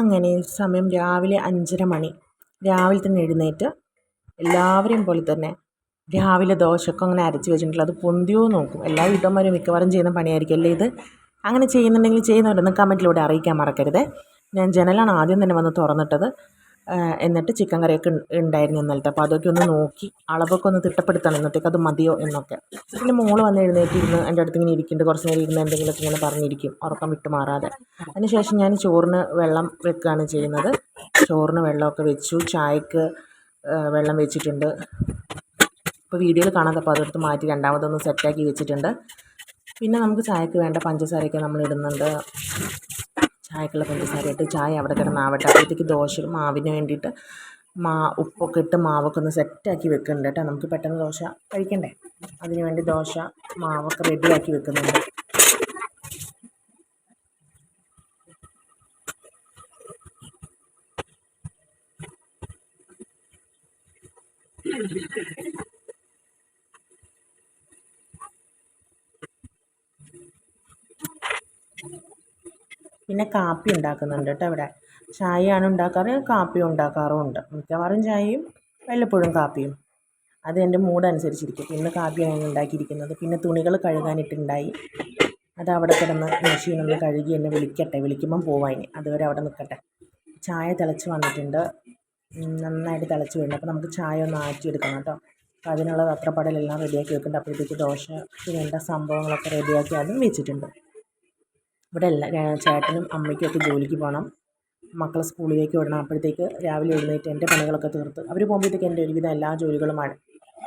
അങ്ങനെ സമയം രാവിലെ അഞ്ചര മണി. രാവിലെ തന്നെ എഴുന്നേറ്റ് എല്ലാവരെയും പോലെ തന്നെ രാവിലെ ദോശയൊക്കെ അങ്ങനെ അരച്ച് വെച്ചിട്ടുണ്ടല്ലോ അത് പൊന്തിയോ നോക്കും. എല്ലാ വീട്ടമ്മമാരും മിക്കവാറും ചെയ്യുന്ന പണിയായിരിക്കും അല്ലേ ഇത്? അങ്ങനെ ചെയ്യുന്നുണ്ടെങ്കിൽ ചെയ്യുന്നവരൊന്ന് കമന്റിലൂടെ അറിയിക്കാൻ മറക്കരുത്. ഞാൻ ജനലാണ് ആദ്യം തന്നെ വന്ന് തുറന്നിട്ടത്. എന്നിട്ട് ചിക്കൻ കറിയൊക്കെ ഉണ്ടായിരുന്നു ഇന്നലത്തെ. അപ്പോൾ അതൊക്കെ ഒന്ന് നോക്കി അളവൊക്കെ ഒന്ന് തിട്ടപ്പെടുത്തണം ഇന്നത്തേക്ക് അത് മതിയോ എന്നൊക്കെ. പിന്നെ മോൾ വന്ന് എഴുന്നേറ്റിരുന്ന് എന്റെ അടുത്ത് ഇങ്ങനെ ഇരിക്കുന്നുണ്ട് കുറച്ച് നേരം ഇരുന്ന് എന്തെങ്കിലുമൊക്കെ ഇങ്ങനെ പറഞ്ഞിരിക്കും. ഉറക്കം വിട്ട് മാറാതെ. അതിനുശേഷം ഞാൻ ചോറിന് വെള്ളം വെക്കുകയാണ് ചെയ്യുന്നത്. ചോറിന് വെള്ളമൊക്കെ വെച്ചു. ചായക്ക് വെള്ളം വെച്ചിട്ടുണ്ട്. ഇപ്പോൾ വീഡിയോയിൽ കാണാതെ അപ്പോൾ അതെടുത്ത് മാറ്റി രണ്ടാമതൊന്ന് സെറ്റാക്കി വെച്ചിട്ടുണ്ട്. പിന്നെ നമുക്ക് ചായക്ക് വേണ്ട പഞ്ചസാരയൊക്കെ നമ്മൾ ഇടുന്നുണ്ട്. ചായക്കുള്ള പഞ്ചസാര ഇട്ട് ചായ അവിടെ കിടന്നാവട്ടെ അപ്പോഴത്തേക്ക് ദോശ മാവിന് വേണ്ടിയിട്ട് മാ ഉപ്പൊക്കെ ഇട്ട് മാവൊക്കെ ഒന്ന് സെറ്റാക്കി വെക്കുന്നുണ്ട് കേട്ടോ. നമുക്ക് പെട്ടെന്ന് ദോശ കഴിക്കണ്ടേ? അതിന് വേണ്ടി ദോശ മാവൊക്കെ റെഡിയാക്കി വെക്കുന്നുണ്ട്. പിന്നെ കാപ്പി ഉണ്ടാക്കുന്നുണ്ട് കേട്ടോ ഇവിടെ. ചായയാണ് ഉണ്ടാക്കാറ് കാപ്പി ഉണ്ടാക്കാറുമുണ്ട്. മിക്കവാറും ചായയും വല്ലപ്പോഴും കാപ്പിയും. അത് എന്റെ മൂഡ് അനുസരിച്ചിരിക്കും ഇന്ന് കാപ്പിയാണ് ഉണ്ടാക്കിയിരിക്കുന്നത്. പിന്നെ തുണികൾ കഴുകാനിട്ടുണ്ടായി. അത് അവിടെ കിടന്ന് മെഷീനൊന്ന് കഴുകി എന്നെ വിളിക്കട്ടെ. വിളിക്കുമ്പം പോവാം അതുവരെ അവിടെ നിൽക്കട്ടെ. ചായ തിളച്ച് വന്നിട്ടുണ്ട്. നന്നായിട്ട് തിളച്ച് വരുന്നുണ്ട്. അപ്പോൾ നമുക്ക് ചായ ഒന്ന് ആറ്റിയെടുക്കണം കേട്ടോ. അപ്പോൾ അതിനുള്ള പത്രപ്പാടലെല്ലാം റെഡിയാക്കി വെക്കുന്നുണ്ട്. അപ്പോഴത്തേക്ക് ദോശ വേണ്ട സംഭവങ്ങളൊക്കെ റെഡിയാക്കി അതും വെച്ചിട്ടുണ്ട്. ഇവിടെ എല്ലാ ചേട്ടനും അമ്മയ്ക്കും ഒക്കെ ജോലിക്ക് പോകണം മക്കളെ സ്കൂളിലേക്ക് വിടണം. അപ്പോഴത്തേക്ക് രാവിലെ എഴുന്നേറ്റ് എന്റെ പണികളൊക്കെ തീർത്ത്. അവർ പോകുമ്പോഴത്തേക്ക് എന്റെ ഒരുവിധം എല്ലാ ജോലികളും ആണ്.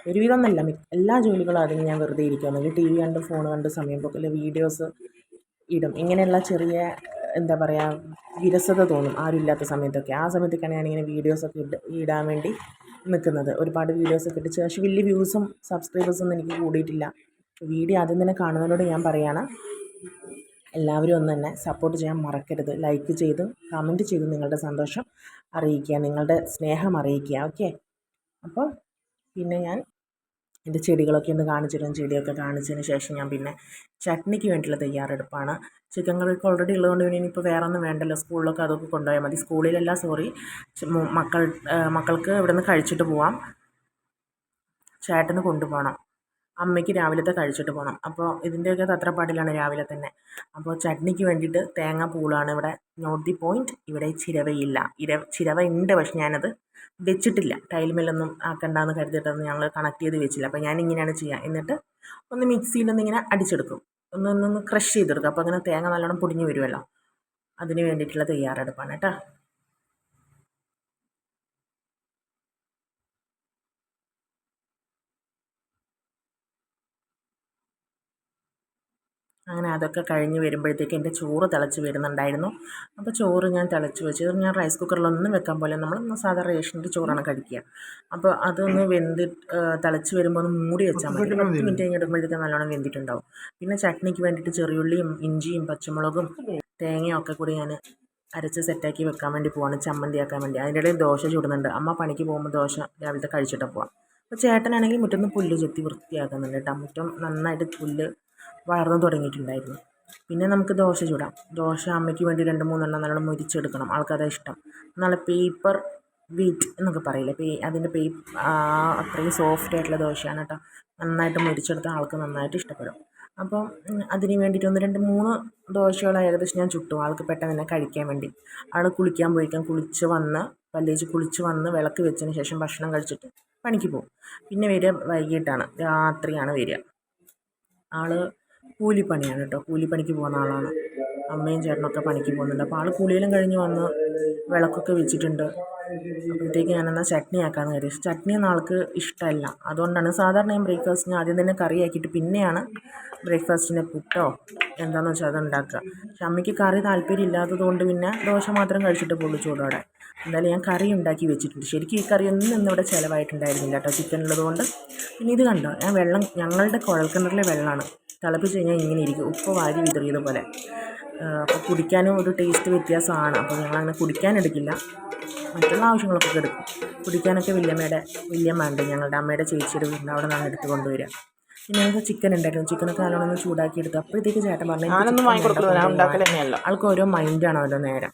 ഒരുവിധം എന്നല്ല എല്ലാ ജോലികളും അതിന് ഞാൻ വെറുതെ ഇരിക്കും അല്ലെങ്കിൽ ടി വി കണ്ട് ഫോൺ കണ്ട് സമയം പോക്കില്ല വീഡിയോസ് ഇടും. ഇങ്ങനെയുള്ള ചെറിയ എന്താ പറയുക വിരസത തോന്നും ആരും ഇല്ലാത്ത സമയത്തൊക്കെ. ആ സമയത്തൊക്കെയാണ് ഞാനിങ്ങനെ വീഡിയോസൊക്കെ ഇട്ട് ഇടാൻ വേണ്ടി നിൽക്കുന്നത്. ഒരുപാട് വീഡിയോസൊക്കെ ഇട്ട് പക്ഷേ വലിയ വ്യൂസും സബ്സ്ക്രൈബേഴ്സൊന്നും എനിക്ക് കൂടിയിട്ടില്ല. വീഡിയോ ആദ്യം തന്നെ കാണുന്നതിനോട് ഞാൻ പറയുകയാണ് എല്ലാവരും ഒന്ന് തന്നെ സപ്പോർട്ട് ചെയ്യാൻ മറക്കരുത്. ലൈക്ക് ചെയ്ത് കമന്റ് ചെയ്ത് നിങ്ങളുടെ സന്തോഷം അറിയിക്കുക നിങ്ങളുടെ സ്നേഹം അറിയിക്കുക. ഓക്കെ അപ്പോൾ പിന്നെ ഞാൻ എന്റെ ചെടികളൊക്കെ ഒന്ന് കാണിച്ചിടും ചെടിയൊക്കെ കാണിച്ചതിന് ശേഷം ഞാൻ പിന്നെ ചട്നിക്ക് വേണ്ടിയുള്ള തയ്യാറെടുപ്പാണ്. ചിക്കൻ കറിയൊക്കെ ഓൾറെഡി ഉള്ളതുകൊണ്ട് പിന്നെ ഇനിയിപ്പോൾ വേറെ ഒന്നും വേണ്ടല്ലോ. സ്കൂളിലൊക്കെ അതൊക്കെ കൊണ്ടുപോയാൽ മതി. സ്കൂളിലല്ല സോറി മക്കൾ മക്കൾക്ക് ഇവിടെ നിന്ന് കഴിച്ചിട്ട് പോവാം. ചേട്ടന് കൊണ്ടുപോകണം. അമ്മയ്ക്ക് രാവിലത്തെ കഴിച്ചിട്ട് പോകണം അപ്പോൾ ഇതിന്റെയൊക്കെ തത്രപ്പാടിലാണ് രാവിലെ തന്നെ. അപ്പോൾ ചട്നിക്ക് വേണ്ടിയിട്ട് തേങ്ങ പൂളാണ് ഇവിടെ നോട്ട് ദി പോയിന്റ് ഇവിടെ ചിരവയില്ല. ഇര ചിരവ ഉണ്ട് പക്ഷെ ഞാനത് വെച്ചിട്ടില്ല. ടൈൽ മേലൊന്നും ആക്കണ്ടെന്ന് കരുതിയിട്ടൊന്നും ഞങ്ങൾ കണക്ട് ചെയ്ത് വെച്ചില്ല. അപ്പോൾ ഞാൻ ഇങ്ങനെയാണ് ചെയ്യുക എന്നിട്ട് ഒന്ന് മിക്സിയിലൊന്ന് ഇങ്ങനെ അടിച്ചെടുക്കും. ഒന്ന് ഒന്ന് ക്രഷ് ചെയ്തെടുക്കും. അപ്പോൾ അങ്ങനെ തേങ്ങ നല്ലോണം പൊടിഞ്ഞ് വരുമല്ലോ അതിന് വേണ്ടിയിട്ടുള്ള തയ്യാറെടുപ്പാണ് കേട്ടോ. അങ്ങനെ അതൊക്കെ കഴിഞ്ഞ് വരുമ്പോഴത്തേക്ക് എന്റെ ചോറ് തിളച്ച് വരുന്നുണ്ടായിരുന്നു. അപ്പോൾ ചോറ് ഞാൻ തിളച്ച് വെച്ച്. ഞാൻ റൈസ് കുക്കറിലൊന്നും വെക്കാൻ പോലെ നമ്മൾ സാധാ റേഷന്റെ ചോറാണ് കഴിക്കുക. അപ്പോൾ അതൊന്ന് വെന്ത് തിളച്ച് വരുമ്പോൾ ഒന്ന് മൂടി വെച്ചാൽ മതി. പത്ത് മിനിറ്റ് കഴിഞ്ഞിടുമ്പോഴത്തേക്ക് നല്ലോണം വെന്തിട്ടുണ്ടാവും. പിന്നെ ചട്നിക്ക് വേണ്ടിയിട്ട് ചെറിയുള്ളിയും ഇഞ്ചിയും പച്ചമുളകും തേങ്ങയും ഒക്കെ കൂടി ഞാൻ അരച്ച് സെറ്റാക്കി വെക്കാൻ വേണ്ടി പോവാണ്. ചമ്മന്തിയാക്കാൻ വേണ്ടി. അതിന്റെ ഇടയിൽ ദോശ ചുടുന്നുണ്ട്. അമ്മ പണിക്ക് പോകുമ്പോൾ ദോശ രാവിലത്തെ കഴിച്ചിട്ട് പോവാം. അപ്പോൾ ചേട്ടനാണെങ്കിൽ മുറ്റത്ത് പുല്ല് ചെത്തി വൃത്തിയാക്കുന്നുണ്ട് കേട്ടോ. മുറ്റം നന്നായിട്ട് പുല്ല് വളർന്നു തുടങ്ങിയിട്ടുണ്ടായിരുന്നു. പിന്നെ നമുക്ക് ദോശ ചുടാം. ദോശ അമ്മയ്ക്ക് വേണ്ടി രണ്ട് മൂന്നെണ്ണം നല്ലോണം മുരിച്ചെടുക്കണം. ആൾക്കാരെ ഇഷ്ടം. നല്ല പേപ്പർ വീറ്റ് എന്നൊക്കെ പറയില്ലേ? പേ അതിന്റെ പേ അത്രയും സോഫ്റ്റ് ആയിട്ടുള്ള ദോശയാണ് കേട്ടോ. നന്നായിട്ട് മുരിച്ചെടുത്താൽ ആൾക്ക് നന്നായിട്ട് ഇഷ്ടപ്പെടും. അപ്പം അതിന് വേണ്ടിയിട്ട് ഒന്ന് രണ്ട് മൂന്ന് ദോശകൾ ഏകദേശം ഞാൻ ചുട്ടു. ആൾക്ക് പെട്ടെന്ന് തന്നെ കഴിക്കാൻ വേണ്ടി. ആൾ കുളിക്കാൻ പോയിക്കാൻ കുളിച്ച് വന്ന് പല്ലേച്ച് കുളിച്ച് വന്ന് വിളക്ക് വെച്ചതിന് ശേഷം ഭക്ഷണം കഴിച്ചിട്ട് പണിക്ക് പോകും. പിന്നെ വരിക വൈകിട്ടാണ്. രാത്രിയാണ് വരിക. ആൾ കൂലിപ്പണിയാണ് കേട്ടോ. കൂലിപ്പണിക്ക് പോകുന്ന ആളാണ്. അമ്മയും ചേട്ടനൊക്കെ പണിക്ക് പോകുന്നുണ്ട്. അപ്പോൾ ആൾ കുളിയെല്ലാം കഴിഞ്ഞ് വന്ന് വിളക്കൊക്കെ വെച്ചിട്ടുണ്ട്. അപ്പോഴത്തേക്ക് ഞാനെന്നാൽ ചട്നി ആക്കാമെന്ന് കരുതി. ചട്നി ആൾക്ക് ഇഷ്ടമല്ല. അതുകൊണ്ടാണ് സാധാരണ ഞാൻ ബ്രേക്ക്ഫാസ്റ്റിന് ആദ്യം തന്നെ കറിയാക്കിയിട്ട് പിന്നെയാണ് ബ്രേക്ക്ഫാസ്റ്റിന്റെ പുട്ടോ എന്താണെന്ന് വെച്ചാൽ അത് ഉണ്ടാക്കുക. പക്ഷെ അമ്മയ്ക്ക് കറി താല്പര്യം ഇല്ലാത്തത് കൊണ്ട് പിന്നെ ദോശ മാത്രം കഴിച്ചിട്ട് പോകുള്ളൂ ചൂടോടെ. എന്തായാലും ഞാൻ കറി ഉണ്ടാക്കി വെച്ചിട്ടുണ്ട്. ശരിക്കും ഈ കറിയൊന്നും ഇന്നിവിടെ ചിലവായിട്ടുണ്ടായിരുന്നില്ല കേട്ടോ. ചിക്കൻ ഉള്ളതുകൊണ്ട്. പിന്നെ ഇത് കണ്ടോ? ഞാൻ വെള്ളം ഞങ്ങളുടെ കുഴൽക്കിണറിലെ വെള്ളമാണ് തിളപ്പിച്ച് കഴിഞ്ഞാൽ ഇങ്ങനെ ഇരിക്കും. ഉപ്പ് വാരി വിതറിയത് പോലെ. അപ്പോൾ കുടിക്കാനും ഒരു ടേസ്റ്റ് വ്യത്യാസമാണ്. അപ്പോൾ ഞങ്ങളങ്ങനെ കുടിക്കാനെടുക്കില്ല മറ്റുള്ള ആവശ്യങ്ങളൊക്കെ എടുക്കും. കുടിക്കാനൊക്കെ വല്യമ്മയുടെ വല്യമ്മ ഉണ്ട് ഞങ്ങളുടെ അമ്മയുടെ ചേച്ചിയുടെ വീടിന്റെ അവിടെ നിന്നാണ് എടുത്ത് കൊണ്ടുവരിക. പിന്നെ ഞങ്ങൾക്ക് ചിക്കൻ ഉണ്ടായിരുന്നു. ചിക്കനൊക്കെ നല്ലോണം ഒന്ന് ചൂടാക്കി എടുത്തു അപ്പോഴത്തേക്ക് ചേട്ടൻ പറഞ്ഞു ആൾക്ക് ഓരോ മൈൻഡാണ് ഓരോ നേരം.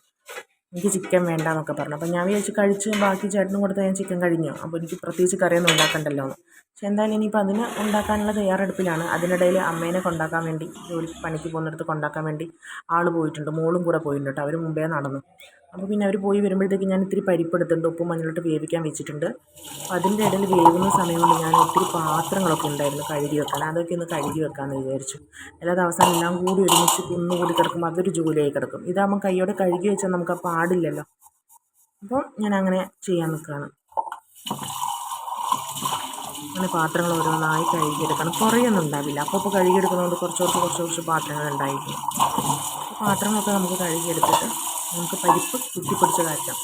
എനിക്ക് ചിക്കൻ വേണ്ട എന്നൊക്കെ പറഞ്ഞു. അപ്പോൾ ഞാൻ വിചാരിച്ചു കഴിച്ചു ബാക്കി ചേട്ടനും കൊടുത്ത് ഞാൻ ചിക്കൻ കഴിഞ്ഞു. അപ്പോൾ എനിക്ക് പ്രത്യേകിച്ച് കറിയൊന്നും ഉണ്ടാക്കണ്ടല്ലോ എന്ന്. പക്ഷേ എന്തായാലും ഇനിയിപ്പോൾ അതിന് ഉണ്ടാക്കാനുള്ള തയ്യാറെടുപ്പിലാണ്. അതിനിടയിൽ അമ്മേനെ കൊണ്ടാക്കാൻ വേണ്ടി ജോലി പണിക്ക് പോകുന്നിടത്ത് കൊണ്ടാക്കാൻ വേണ്ടി ആൾ പോയിട്ടുണ്ട്. മോളും കൂടെ പോയിട്ടുണ്ട് അവർ മുമ്പേ നടന്നു. അപ്പോൾ പിന്നെ അവർ പോയി വരുമ്പോഴത്തേക്ക് ഞാൻ ഇത്തിരി പരിപ്പെടുത്തുണ്ട് ഉപ്പും മഞ്ഞളിട്ട് വേവിക്കാൻ വെച്ചിട്ടുണ്ട്. അതിന്റെ ഇടയിൽ വേവുന്ന സമയം കൊണ്ട് ഞാൻ ഒത്തിരി പാത്രങ്ങളൊക്കെ ഉണ്ടായിരുന്നു കഴുകി വെക്കാൻ. അതൊക്കെ ഒന്ന് കഴുകി വെക്കാമെന്ന് വിചാരിച്ചു. അല്ലാതെ അവസാനം എല്ലാം കൂടി ഒരുമിച്ച് കുന്നുകൂടി കിടക്കുമ്പോൾ അതൊരു ജോലിയായി കിടക്കും. ഇതാകുമ്പോൾ കൈയോടെ കഴുകി വെച്ചാൽ നമുക്ക് ആ പാടില്ലല്ലോ. അപ്പോൾ ഞാൻ അങ്ങനെ ചെയ്യാൻ നിൽക്കുകയാണ്. അങ്ങനെ പാത്രങ്ങൾ ഓരോന്നായി കഴുകിയെടുക്കണം കുറേയൊന്നും ഉണ്ടാവില്ല. അപ്പോൾ ഇപ്പോൾ കഴുകിയെടുക്കുന്നതുകൊണ്ട് കുറച്ച് കുറച്ച് കുറച്ച് കുറച്ച് പാത്രങ്ങൾ ഉണ്ടായിരിക്കും. പാത്രങ്ങളൊക്കെ നമുക്ക് കഴുകിയെടുത്തിട്ട് നമുക്ക് പരിപ്പ് കുത്തിപ്പൊടിച്ച് കാച്ചാം.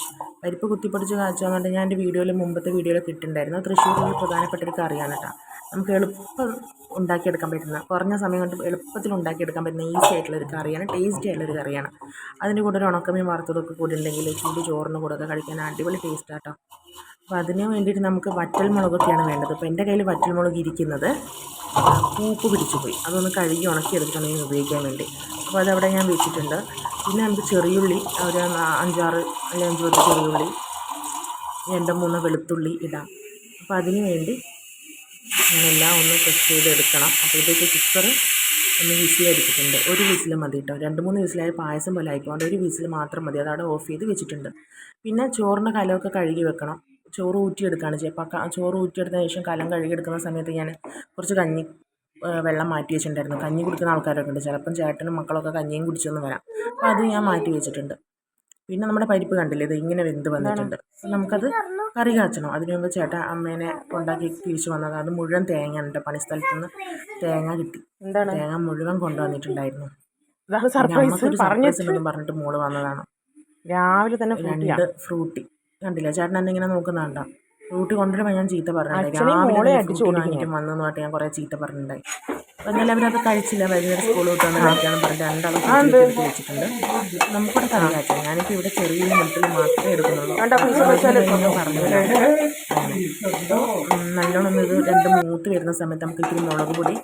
പരിപ്പ് കുത്തിപ്പൊടിച്ച് കാച്ചാന്ന് പറഞ്ഞാൽ ഞാൻ എന്റെ വീഡിയോയിൽ മുമ്പത്തെ വീഡിയോയിൽ കിട്ടുന്നുണ്ടായിരുന്നു തൃശ്ശൂർ പ്രധാനപ്പെട്ട ഒരു കറിയാണ് കേട്ടോ. നമുക്ക് എളുപ്പം ഉണ്ടാക്കിയെടുക്കാൻ പറ്റുന്ന കുറഞ്ഞ സമയം കൊണ്ട് എളുപ്പത്തിൽ ഉണ്ടാക്കിയെടുക്കാൻ പറ്റുന്ന ഈസി ആയിട്ടുള്ള ഒരു കറിയാണ് ടേസ്റ്റി ആയിട്ടുള്ള ഒരു കറിയാണ്. അതിന്റെ കൂടെ ഒരു ഉണക്കമീൻ വറുത്തതൊക്കെ കൂടി ഉണ്ടെങ്കിൽ ചൂട് ചോറിന് കൂടെ ഒക്കെ കഴിക്കാൻ അടിപൊളി ടേസ്റ്റ് ആട്ടോ അപ്പോൾ അതിന് വേണ്ടിയിട്ട് നമുക്ക് വറ്റൽ മുളകൊക്കെയാണ് വേണ്ടത്. അപ്പോൾ എന്റെ കയ്യിൽ വറ്റൽ മുളക് ഇരിക്കുന്നത് പൂപ്പ് പിടിച്ചു പോയി അതൊന്ന് കഴുകി ഉണക്കി എടുത്തിട്ടുണ്ടെങ്കിൽ ഉപയോഗിക്കാൻ വേണ്ടി. അപ്പോൾ അതവിടെ ഞാൻ വെച്ചിട്ടുണ്ട്. പിന്നെ നമുക്ക് ചെറിയുള്ളി ഒരു അഞ്ചാറ് അല്ലെങ്കിൽ അഞ്ച് പത്ത് ചെറിയുള്ളി രണ്ട് മൂന്ന് വെളുത്തുള്ളി ഇടാം. അപ്പോൾ അതിന് വേണ്ടി ഞാനെല്ലാം ഒന്ന് പ്രസ് ചെയ്തെടുക്കണം. അപ്പോഴത്തേക്ക് കുക്കർ ഒന്ന് വിസിലടിച്ചിട്ടുണ്ട്. ഒരു വിസിൽ മതി കേട്ടോ രണ്ട് മൂന്ന് വിസിലായ പായസം പോലെ ആയിക്കോണ്ട് ഒരു വിസിൽ മാത്രം മതി. അതവിടെ ഓഫ് ചെയ്ത് വെച്ചിട്ടുണ്ട്. പിന്നെ ചോറിന്റെ കലമൊക്കെ കഴുകി വെക്കണം. ചോറ് ഊറ്റിയെടുക്കുകയാണ് ചെയ്യുക അപ്പോൾ ചോറ് ഊറ്റിയെടുത്തതിന് ശേഷം കലം കഴുകിയെടുക്കുന്ന സമയത്ത് ഞാൻ കുറച്ച് കഞ്ഞി വെള്ളം മാറ്റി വെച്ചിട്ടുണ്ടായിരുന്നു. കഞ്ഞി കുടിക്കുന്ന ആൾക്കാരൊക്കെ ഉണ്ട്. ചിലപ്പം ചേട്ടനും മക്കളൊക്കെ കഞ്ഞിയും കുടിച്ചൊന്ന് വരാം. അപ്പോൾ അത് ഞാൻ മാറ്റി വെച്ചിട്ടുണ്ട്. പിന്നെ നമ്മുടെ പരിപ്പ് കണ്ടില്ലേ? ഇത് ഇങ്ങനെ വെന്ത് വന്നിട്ടുണ്ട്. നമുക്കത് കറി കാച്ചണം. അതിന് മുമ്പ് ചേട്ടൻ അമ്മേനെ ഉണ്ടാക്കി തിരിച്ചു വന്നത്. അത് മുഴുവൻ തേങ്ങ ഉണ്ട്. പണിസ്ഥലത്ത് നിന്ന് തേങ്ങ കിട്ടി. തേങ്ങ മുഴുവൻ കൊണ്ടുവന്നിട്ടുണ്ടായിരുന്നു. സർപ്രൈസ് പറഞ്ഞിട്ട് മോൾ വന്നതാണ്. രാവിലെ തന്നെ രണ്ട് ഫ്രൂട്ടി. കണ്ടില്ല? ചേട്ടൻ എന്നെ ഇങ്ങനെ നോക്കുന്നുണ്ടോ. ഫ്രൂട്ടി കൊണ്ടുവരുമ്പോൾ ഞാൻ ചീത്ത പറഞ്ഞിട്ടുണ്ടായി രാവിലെ വന്നെന്ന് പറഞ്ഞിട്ട് ഞാൻ കുറേ ചീത്ത പറഞ്ഞിട്ടുണ്ടായി. എന്നാലും അവരത് കഴിച്ചില്ല. വൈകുന്നേരം സ്കൂൾ വിട്ട് വന്ന് കഴിക്കാമെന്ന് പറഞ്ഞിട്ട് രണ്ടാളും വെച്ചിട്ടുണ്ട്. നമുക്കിവിടെ കറി കാച്ചാം ഞാനിപ്പോൾ ഇവിടെ ചെറിയ മുട്ടിൽ മാത്രമേ എടുക്കുന്നുള്ളൂ. പറഞ്ഞു നല്ലോണം ഇത് രണ്ട് മൂത്ത് വരുന്ന സമയത്ത് നമുക്ക് ഇത്തിരി മുളക് പൊടി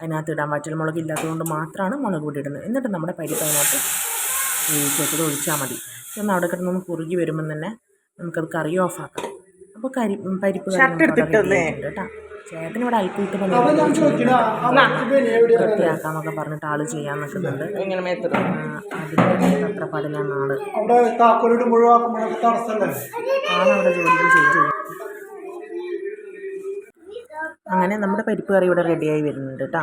അതിനകത്ത് ഇടാൻ പറ്റില്ല. മുളക് ഇല്ലാത്തതുകൊണ്ട് മാത്രമാണ് മുളക് പൊടി ഇടുന്നത്. എന്നിട്ട് നമ്മുടെ പരിപ്പ് അതിനകത്ത് വേവിച്ചത് ഒഴിച്ചാൽ മതി. ഒന്ന് അവിടെ കിടന്നൊന്ന് കുറുകി വരുമ്പം തന്നെ നമുക്കത് കറി ഓഫാക്കാം. അപ്പോൾ കരി പരിപ്പ് കേട്ടോ ചേട്ടൻ ഇവിടെ അൽക്കൂട്ട് പണി വൃത്തിയാക്കാന്നൊക്കെ പറഞ്ഞിട്ട് ആൾ ചെയ്യാൻ നിൽക്കുന്നുണ്ട് അതിന് അത്ര പാടില്ലാണ് ആൾ. ആളവിടെ ജോലികൾ ചെയ്യും അങ്ങനെ നമ്മുടെ പരിപ്പ് കറി ഇവിടെ റെഡിയായി വരുന്നുണ്ട് കേട്ടോ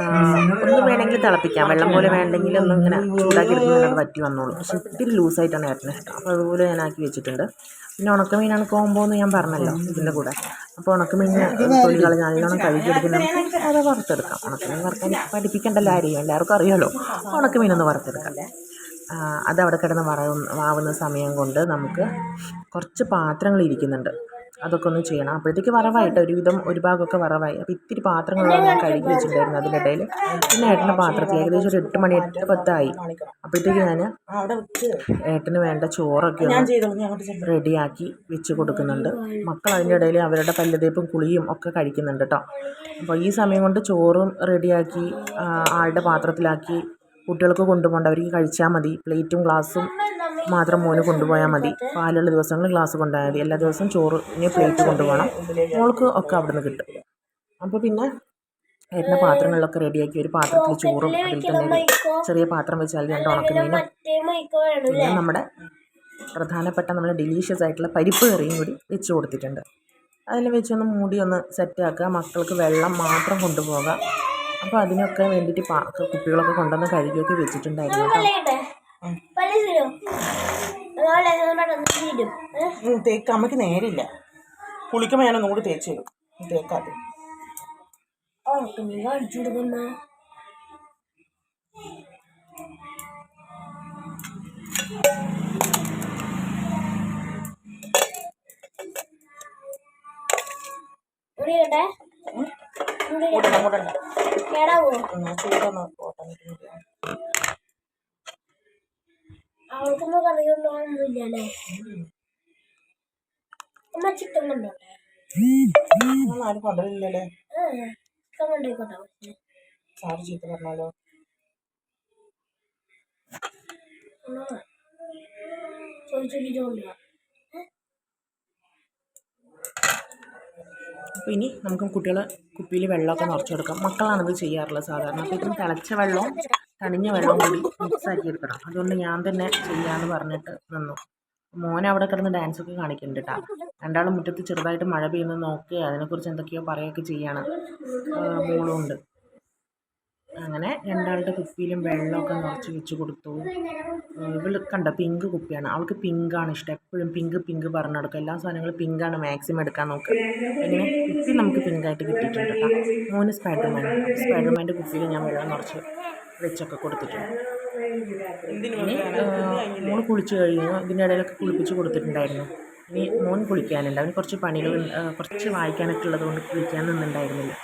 ഒന്നും വേണമെങ്കിൽ തിളപ്പിക്കാം. വെള്ളം പോലെ വേണ്ടെങ്കിൽ ഒന്ന് ഇങ്ങനെ ചൂടാക്കി എടുക്കുമ്പോൾ അത് വറ്റി വന്നോളൂ. പക്ഷെ ഇത്തിരി ലൂസായിട്ടാണ് ഏട്ടന് ഇഷ്ടം. അപ്പോൾ അതുപോലെ ഞാൻ ആക്കി വെച്ചിട്ടുണ്ട്. പിന്നെ ഉണക്കമീനാണ് കോമ്പോ എന്ന് ഞാൻ പറഞ്ഞല്ലോ ഇതിന്റെ കൂടെ. അപ്പോൾ ഉണക്കമീൻ തൊലി കളഞ്ഞ് നല്ലോണം കഴുകിയെടുക്കുന്ന അത് വറുത്തെടുക്കാം. ഉണക്കമീൻ വറുക്കാൻ പഠിപ്പിക്കേണ്ടല്ലോ ആരെയും? എല്ലാവർക്കും അറിയാമല്ലോ ഉണക്കമീനൊന്ന് വറുത്തെടുക്കാം. അതവിടെ കിടന്ന് വറ ആവുന്ന സമയം കൊണ്ട് നമുക്ക് കുറച്ച് പാത്രങ്ങൾ ഇരിക്കുന്നുണ്ട്. അതൊക്കെ ഒന്ന് ചെയ്യണം. അപ്പോഴത്തേക്ക് വറവായിട്ട് ഒരുവിധം ഒരു ഭാഗമൊക്കെ വറവായി. അപ്പോൾ ഇത്തിരി പാത്രങ്ങളൊക്കെ ഞാൻ കഴുകി വെച്ചിട്ടുണ്ടായിരുന്നു അതിനിടയിൽ പിന്നെ ഏട്ടന്റെ പാത്രത്തിൽ ഏകദേശം ഒരു എട്ട് മണി എട്ട് പത്തായി. അപ്പോഴത്തേക്ക് ഞാൻ ഏട്ടന് വേണ്ട ചോറൊക്കെ ഒന്ന് റെഡിയാക്കി വെച്ച് കൊടുക്കുന്നുണ്ട്. മക്കൾ അതിന്റെ ഇടയിൽ അവരുടെ പല്ലുതേപ്പും കുളിയും ഒക്കെ കഴിക്കുന്നുണ്ട് കേട്ടോ. അപ്പോൾ ഈ സമയം കൊണ്ട് ചോറും റെഡിയാക്കി ആളുടെ പാത്രത്തിലാക്കി കുട്ടികൾക്ക് കൊണ്ടുപോകേണ്ട. അവർക്ക് കഴിച്ചാൽ മതി. പ്ലേറ്റും ഗ്ലാസും മാത്രം മോന് കൊണ്ടുപോയാൽ മതി. പാലുള്ള ദിവസങ്ങളിൽ ഗ്ലാസ് കൊണ്ടുപോയാൽ മതി. എല്ലാ ദിവസവും ചോറ് ഇനി പ്ലേറ്റ് കൊണ്ടുപോകണം. മോൾക്ക് ഒക്കെ അവിടെ നിന്ന് കിട്ടും. അപ്പോൾ പിന്നെ ഏട്ടന്റെ പാത്രങ്ങളിലൊക്കെ റെഡിയാക്കി ഒരു പാത്രത്തിൽ ചോറും അതിൽ തന്നെ ചെറിയ പാത്രം വെച്ചാൽ രണ്ട് ഉണക്കമീനും. പിന്നെ നമ്മുടെ പ്രധാനപ്പെട്ട നമ്മുടെ ഡെലീഷ്യസ് ആയിട്ടുള്ള പരിപ്പ് കറിയും കൂടി വെച്ച് കൊടുത്തിട്ടുണ്ട്. അതിൽ വെച്ചൊന്ന് മൂടി ഒന്ന് സെറ്റാക്കുക മക്കൾക്ക് വെള്ളം മാത്രം കൊണ്ടുപോകാം. അപ്പോൾ അതിനൊക്കെ വേണ്ടിയിട്ട് കുപ്പികളൊക്കെ കൊണ്ടുവന്ന് കഴുകിയൊക്കെ വെച്ചിട്ടുണ്ടായിരുന്നു തേക്ക് അമ്മയ്ക്ക് നേരില്ല. കുളിക്കുമ്പോ ഞാൻ ഒന്നുകൂടി തേച്ച് തരും തേക്കാതെ. കൂടണ്ട കൂടണ്ട ഞാൻ ചൂടൊന്ന് പോട്ടെ എന്നിട്ട് അവൾക്കൊന്നും കറിയൊന്നുമില്ലല്ലേ അമ്മ ചിക്കൻ കൊണ്ടോട്ടെ ആരും കൊണ്ടുവരില്ലല്ലേ ചിക്കൻ കൊണ്ടോയിക്കോട്ടെ. സാറ് ചീത്ത പറഞ്ഞാലോ. അപ്പോൾ ഇനി നമുക്ക് കുട്ടികളെ കുപ്പിയിൽ വെള്ളമൊക്കെ നിറച്ചു കൊടുക്കാം മക്കളാണിത് ചെയ്യാറുള്ളത് സാധാരണ. അപ്പോൾ ഇതിന് തിളച്ച വെള്ളവും തണിഞ്ഞ വെള്ളം കൂടി മിക്സ് ആക്കി എടുക്കണം. അതുകൊണ്ട് ഞാൻ തന്നെ ചെയ്യാമെന്ന് പറഞ്ഞിട്ട് നിന്നു. മോൻ അവിടെ കിടന്ന് ഡാൻസൊക്കെ കാണിക്കുന്നുണ്ട് കേട്ടോ രണ്ടാളും മുറ്റത്ത് ചെറുതായിട്ട് മഴ പെയ്യുന്നത് നോക്കുക അതിനെക്കുറിച്ച് എന്തൊക്കെയോ പറയുകയൊക്കെ ചെയ്യാണ്. മോളും ഉണ്ട്. അങ്ങനെ രണ്ടാളുടെ കുപ്പിയിലും വെള്ളമൊക്കെ നിറച്ച് വെച്ച് കൊടുത്തു. ഇവൾ കണ്ട പിങ്ക് കുപ്പിയാണ്. അവൾക്ക് പിങ്കാണ് ഇഷ്ടം. എപ്പോഴും പിങ്ക് പിങ്ക് പറഞ്ഞു എല്ലാ സാധനങ്ങളും പിങ്കാണ് മാക്സിമം എടുക്കാൻ നോക്കുക പിന്നെ കുപ്പി നമുക്ക് പിങ്കായിട്ട് കിട്ടിയിട്ടുണ്ട് കേട്ടോ മോന് സ്പൈഡർമാൻ സ്പൈഡർമാന്റെ കുപ്പിയിൽ ഞാൻ വെള്ളം നിറച്ച് വെച്ചൊക്കെ കൊടുത്തിട്ടുണ്ട്. ഇനി മോൾ കുളിച്ച് കഴിഞ്ഞു. ഇതിന്റെ ഇടയിലൊക്കെ കുളിപ്പിച്ച് കൊടുത്തിട്ടുണ്ടായിരുന്നു. ഇനി മോൻ കുളിക്കാനുണ്ട് അവന് കുറച്ച് പണികൾ കുറച്ച് വായിക്കാനൊക്കെ ഉള്ളത് കൊണ്ട് കുളിക്കാൻ നിന്നുണ്ടായിരുന്നില്ല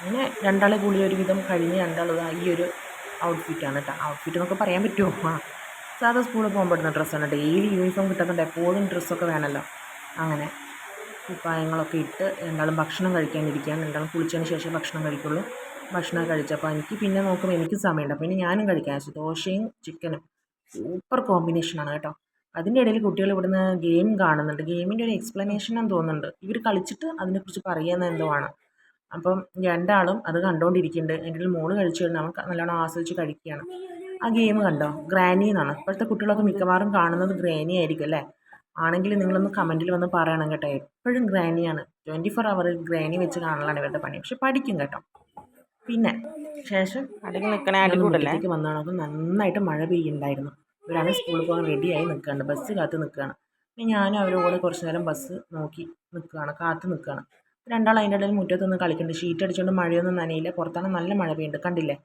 അങ്ങനെ രണ്ടാളെ കുളി ഒരുവിധം കഴിഞ്ഞ് രണ്ടാളത് ഈ ഒരു ഔട്ട്ഫിറ്റാണ് കേട്ടോ ഔട്ട്ഫിറ്റ് എന്നൊക്കെ പറയാൻ പറ്റുമോ? ആ. സാധാ സ്കൂളിൽ പോകുമ്പോൾ ഇടുന്ന ഡ്രസ്സാണ് ഡെയിലി യൂണിഫോം കിട്ടുന്നുണ്ട് എപ്പോഴും ഡ്രസ്സൊക്കെ വേണമല്ലോ. അങ്ങനെ കുപ്പായങ്ങളൊക്കെ ഇട്ട് രണ്ടാളും ഭക്ഷണം കഴിക്കാനിരിക്കുകയാണ്. രണ്ടാളും കുളിച്ചതിന് ശേഷം ഭക്ഷണം കഴിക്കുള്ളൂ. ഭക്ഷണം കഴിച്ചപ്പോൾ എനിക്ക് പിന്നെ നോക്കുമ്പോൾ എനിക്ക് സമയമുണ്ട്. പിന്നെ ഞാനും കഴിക്കാൻ വെച്ചു. ദോശയും ചിക്കനും. സൂപ്പർ കോമ്പിനേഷനാണ് കേട്ടോ. അതിന്റെ ഇടയിൽ കുട്ടികൾ ഇവിടുന്ന് ഗെയിം കാണുന്നുണ്ട്. ഗെയിമിന്റെ ഒരു എക്സ്പ്ലനേഷൻ എന്ന് തോന്നുന്നുണ്ട്. ഇവർ കളിച്ചിട്ട് അതിനെക്കുറിച്ച് പറയുന്ന എന്തോ ആണ്. അപ്പം രണ്ടാളും അത് കണ്ടുകൊണ്ടിരിക്കുന്നുണ്ട് എന്റെ മോൾ കഴിച്ചു കഴിഞ്ഞാൽ അവൻ നല്ലോണം ആസ്വദിച്ച് കഴിക്കുകയാണ്. ആ ഗെയിം കണ്ടോ? ഗ്രാനി എന്നാണ്. ഇപ്പോഴത്തെ കുട്ടികളൊക്കെ മിക്കവാറും കാണുന്നത് ഗ്രാനി ആയിരിക്കും അല്ലേ? ആണെങ്കിൽ നിങ്ങളൊന്ന് കമന്റിൽ വന്ന് പറയണം കേട്ടോ. എപ്പോഴും ഗ്രാനിയാണ് ട്വന്റി ഫോർ അവർ ഗ്രാനി വെച്ച് കാണലാണ് ഇവരുടെ പണി. പക്ഷെ പഠിക്കും കേട്ടോ. പിന്നെ ശേഷം അടങ്ങി നിൽക്കണ അടികൂടല്ലേ അപ്പോൾ നന്നായിട്ട് മഴ പെയ്യുന്നുണ്ടായിരുന്നു. ഇവരാണ് സ്കൂളിൽ പോകാൻ റെഡിയായി നിൽക്കുകയാണ് ബസ് കാത്ത് നിൽക്കുകയാണ് പിന്നെ ഞാനും അവരോട് കുറച്ച് നേരം ബസ് നോക്കി നിൽക്കുകയാണ് കാത്ത് നിൽക്കുകയാണ്. രണ്ടാൾ അതിന്റെ ഇടയിൽ മുറ്റത്തൊന്ന് കളിക്കുന്നുണ്ട്. ഷീറ്റ് അടിച്ചുകൊണ്ട് മഴയൊന്നും നനയില്ല. പുറത്താണ് നല്ല മഴ പെയ്യുന്നുണ്ട്. കണ്ടില്ലേ?